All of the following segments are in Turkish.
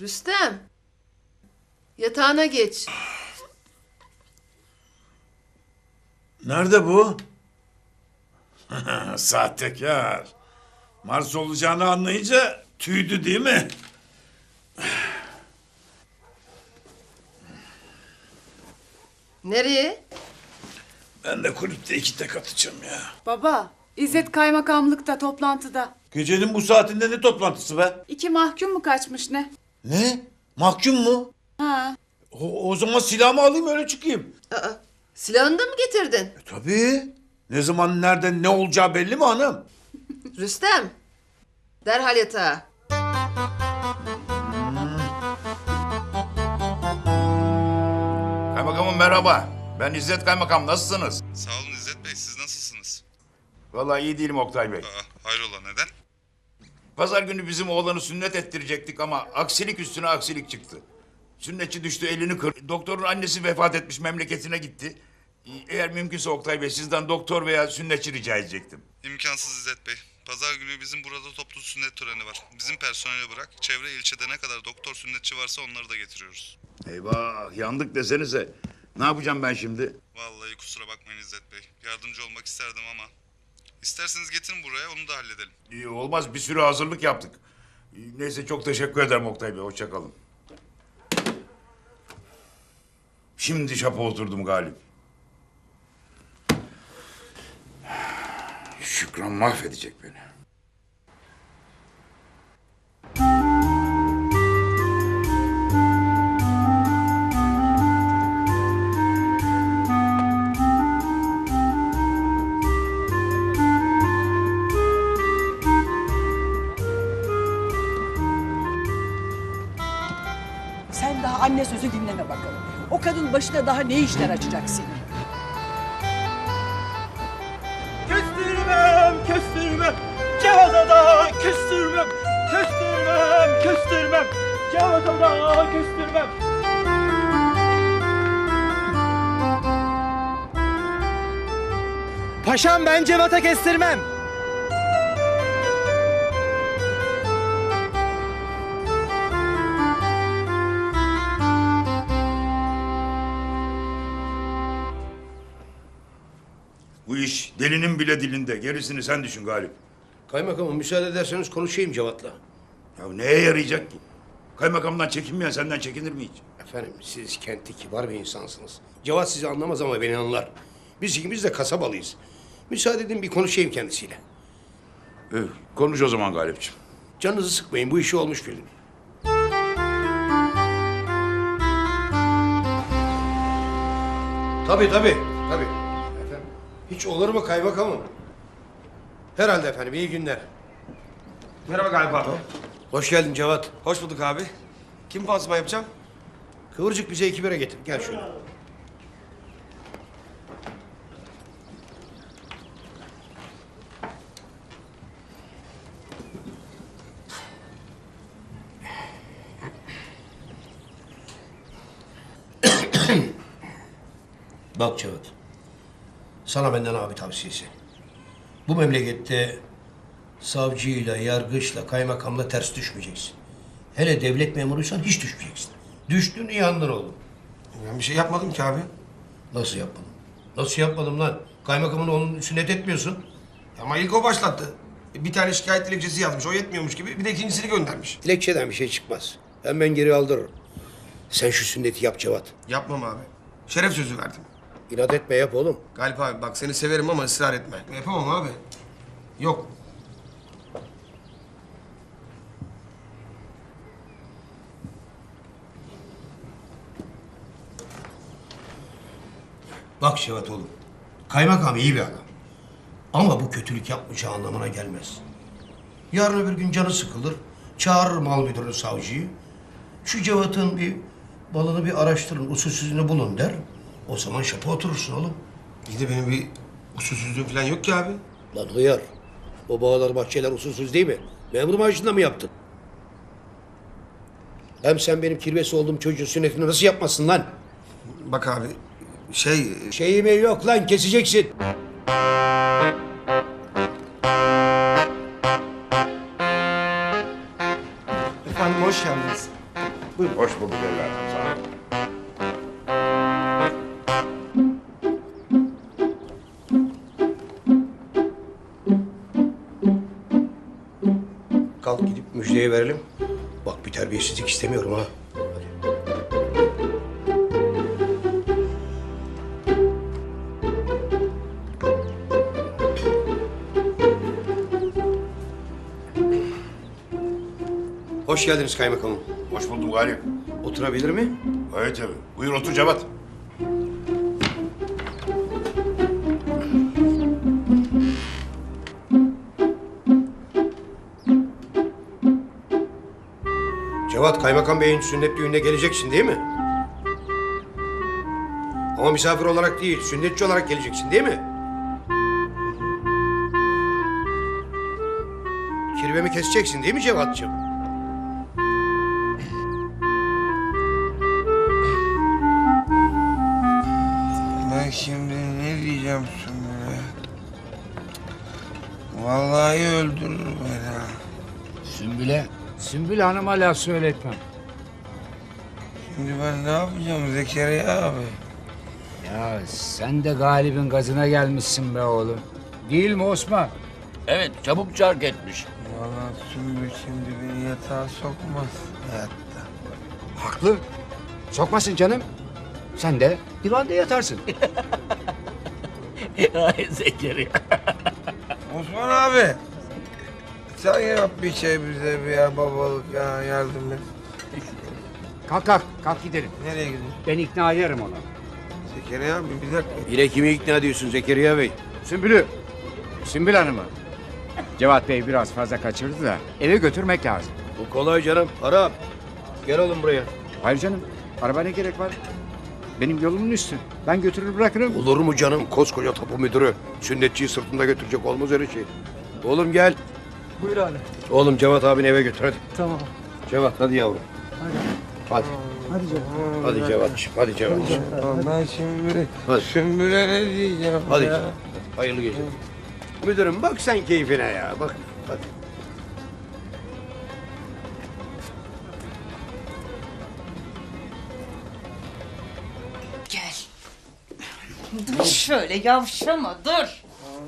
Rüstem. Yatağına geç. Nerede bu? Sahtekar. Mars olacağını anlayınca tüydü değil mi? Nereye? Ben de kulüpte iki tek atacağım ya. Baba, İzzet kaymakamlıkta toplantıda. Gecenin bu saatinde ne toplantısı be? İki mahkum mu kaçmış ne? Ne? Mahkum mu? Ha. O, o zaman silahımı alayım öyle çıkayım. Aa, silahını da mı getirdin? E, tabii. Ne zaman nerede ne olacağı belli mi hanım? Rüstem. Derhal yatağa. Kaymakamım merhaba. Ben İzzet Kaymakam. Nasılsınız? Sağ olun İzzet Bey, siz nasılsınız? Vallahi iyi değilim Oktay Bey. Aa, hayrola neden? Pazar günü bizim oğlanı sünnet ettirecektik ama aksilik üstüne aksilik çıktı. Sünnetçi düştü elini kır. Doktorun annesi vefat etmiş memleketine gitti. Eğer mümkünse Oktay Bey sizden doktor veya sünnetçi rica edecektim. İmkansız İzzet Bey. Pazar günü bizim burada toplu sünnet töreni var. Bizim personeli bırak, çevre ilçede ne kadar doktor sünnetçi varsa onları da getiriyoruz. Eyvah yandık desenize. Ne yapacağım ben şimdi? Vallahi kusura bakmayın İzzet Bey. Yardımcı olmak isterdim ama. İsterseniz getirin buraya, onu da halledelim. İyi, olmaz bir sürü hazırlık yaptık. Neyse çok teşekkür ederim Oktay Bey. Hoşça kalın. Şimdi şapa oturdum Galip. Şükran mahvedecek beni. Başına daha ne işler açacak senin? Küstürmem, küstürmem. Cevaza da küstürmem. Küstürmem, küstürmem. Cevaza da küstürmem. Paşam ben cevata kestirmem. Delinin bile dilinde. Gerisini sen düşün Galip. Kaymakamım müsaade ederseniz konuşayım Cevat'la. Ya neye yarayacak ki? Kaymakamdan çekinmeyen senden çekinir mi hiç? Efendim siz kenti kibar bir insansınız. Cevat sizi anlamaz ama beni anlar. Biz ikimiz de kasabalıyız. Müsaade edin bir konuşayım kendisiyle. Ee, konuş o zaman Galipciğim. Canınızı sıkmayın bu işi olmuş bilin. Tabii tabii. Tabii. Hiç olur mu kaymakamım? Herhalde efendim iyi günler. Merhaba Galip abi. Hoş geldin Cevat. Hoş bulduk abi. Kim pansuman yapacağım? Kıvırcık bize iki bire getir. Gel şöyle. Bak Cevat. Sana benden abi tavsiyesi. Bu memlekette savcıyla, yargıçla, kaymakamla ters düşmeyeceksin. Hele devlet memuruysan hiç düşmeyeceksin. Düştün anlar oğlum. Ben bir şey yapmadım ki abi. Nasıl yapmadım? Nasıl yapmadım lan? Kaymakamın oğlunu sünnet etmiyorsun. Ama ilk o başlattı. Bir tane şikayet dilekçesi yazmış. O yetmiyormuş gibi. Bir de ikincisini göndermiş. Dilekçeden bir şey çıkmaz. Hemen geri aldırırım. Sen şu sünneti yap Cevat. Yapmam abi. Şeref sözü verdim. İnat etme yap oğlum. Galip abi bak seni severim ama ısrar etme. Yapamam abi. Yok. Bak Cevat oğlum. Kaymakam iyi bir adam. Ama bu kötülük yapmayacağı anlamına gelmez. Yarın öbür gün canı sıkılır. Çağırır mal müdürü savcıyı. Şu Cevat'ın bir balını bir araştırın, usulsüzlüğünü bulun der. O zaman şapa oturursun oğlum. İyi de benim bir usulsüzlüğüm falan yok ki abi. Lan hıyar. O bağlar bahçeler usulsüz değil mi? Memur maaşında mı yaptın? Hem sen benim kirvesi olduğum çocuğun sünnetini nasıl yapmasın lan? Bak abi şey Şeyime yok lan keseceksin. efendim hoş geldiniz. Buyurun. Hoş bulduk evladım. Müjdeye verelim. Bak bir terbiyesizlik istemiyorum ha. Hoş geldiniz kaymakamım. Hoş buldum Galip. Oturabilir mi? Evet tabii. Buyur otur Cevat. Cevat, kaymakam beyin sünnet düğününe geleceksin değil mi? Ama misafir olarak değil, sünnetçi olarak geleceksin değil mi? Kirvemi keseceksin değil mi Cevat'cığım? Ben şimdi ne diyeceğim Sümbül'e? Vallahi öldürür beni ha. Sümbül'e, Sümbül Hanım'a laf söyletmem. Şimdi ben ne yapacağım Zekeriya abi? Ya sen de galibin gazına gelmişsin be oğlum. Değil mi Osman? Evet çabuk çark etmiş. Vallahi Sümbül şimdi beni yatağa sokmaz hayatta. Haklı. Sokmasın canım. Sen de divanda yatarsın. Ay Zekeriya. Osman abi. Sen yap bir şey bize bir ya babalık ya yardım et. kalk kalk, kalk gidelim. Nereye gidiyorsun? Ben ikna ederim onu. Zekeriya abi bir dakika. Yine kimi ikna ediyorsun Zekeriya Bey? Sümbül'ü, Sümbül Hanım'ı. Cevat Bey biraz fazla kaçırdı da eve götürmek lazım. Bu kolay canım. Arap. Gel oğlum buraya. Hayır canım, araba ne gerek var? Benim yolumun üstü. Ben götürür bırakırım. Olur mu canım? Koskoca tapu müdürü. Sünnetçiyi sırtında götürecek olmaz öyle şey. Oğlum gel. Buyur abi. Oğlum Cevat abini eve götür hadi. Tamam. Cevat hadi yavrum. Hadi. Hadi. Hadi Cevat'cığım. Hadi Cevat'cığım. Ben şimdi Hadi. Sümbül'e ne diyeceğim Hadi. ya? Hayırlı geceler. Müdürüm bak sen keyfine ya. Bak. Hadi. Gel. Dur şöyle yavşama dur.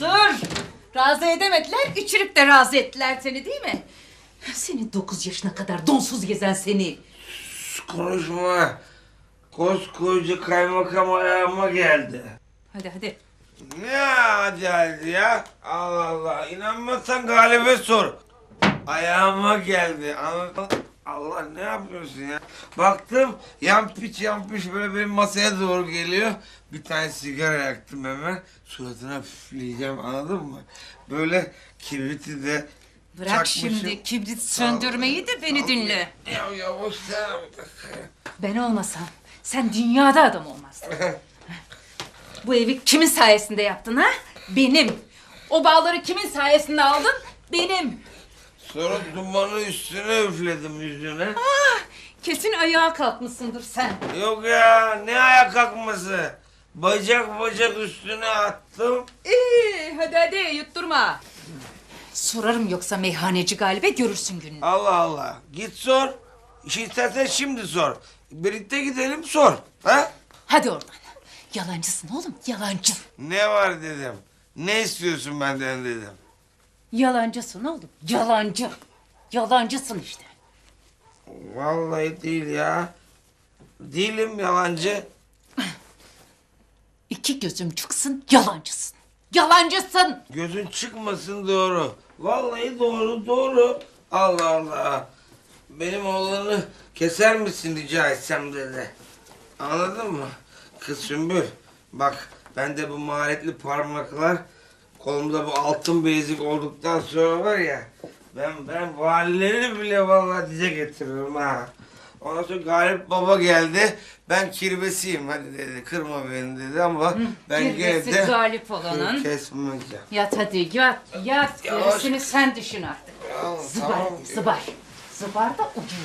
Dur. Razı edemediler, içirip de razı ettiler seni değil mi? Seni dokuz yaşına kadar donsuz gezen seni. Konuşma. Koskoca kaymakam ayağıma geldi. Hadi hadi. Ne acayip ya? Allah Allah. İnanmazsan galibe sor. Ayağıma geldi. Anladın? Allah ne yapıyorsun ya? Baktım yampiç yampiç böyle benim masaya doğru geliyor. Bir tane sigara yaktım hemen. Suratına püfleyeceğim anladın mı? Böyle kibriti de Bırak çakmışım. şimdi kibrit söndürmeyi de beni dinle. Ya yavaş sen bir dakika. Ben olmasam sen dünyada adam olmazdın. Bu evi kimin sayesinde yaptın ha? Benim. O bağları kimin sayesinde aldın? Benim. Sonra dumanı üstüne üfledim yüzüne. Kesin ayağa kalkmışsındır sen. Yok ya ne ayak kalkması. Bacak bacak üstüne attım. İyi, hadi hadi yutturma. Sorarım yoksa meyhaneci galibe görürsün gününü. Allah Allah. Git sor. İstersen şimdi sor. Birlikte gidelim sor. Ha? Hadi oradan. Yalancısın oğlum, yalancı. Ne var dedim. Ne istiyorsun benden dedim. Yalancısın oğlum, yalancı. Yalancısın işte. Vallahi değil ya. Değilim yalancı. İki gözüm çıksın, yalancısın. Yalancısın. Gözün çıkmasın doğru. Vallahi doğru doğru. Allah Allah. Benim oğlanı keser misin rica etsem dedi. Anladın mı? Kız Sümbül. Bak bende bu maharetli parmaklar kolumda bu altın bilezik olduktan sonra var ya ben ben valileri bile vallahi dize getiririm ha. Ondan sonra Galip Baba geldi. Ben kirvesiyim hadi dedi. Kırma beni dedi ama ben gene Kirvesi de galip olanın. kesmeyeceğim. Yat hadi yat, yat. Yavaş. Gerisini sen düşün artık. Tamam, Zıbar, tamam. zıbar. Zıbar da ucu.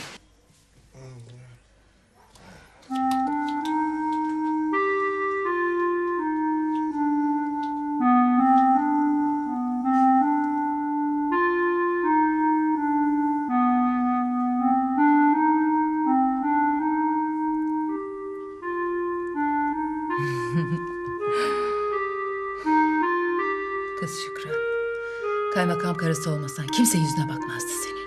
Kız Şükran. Kaymakam karısı olmasan kimse yüzüne bakmazdı senin.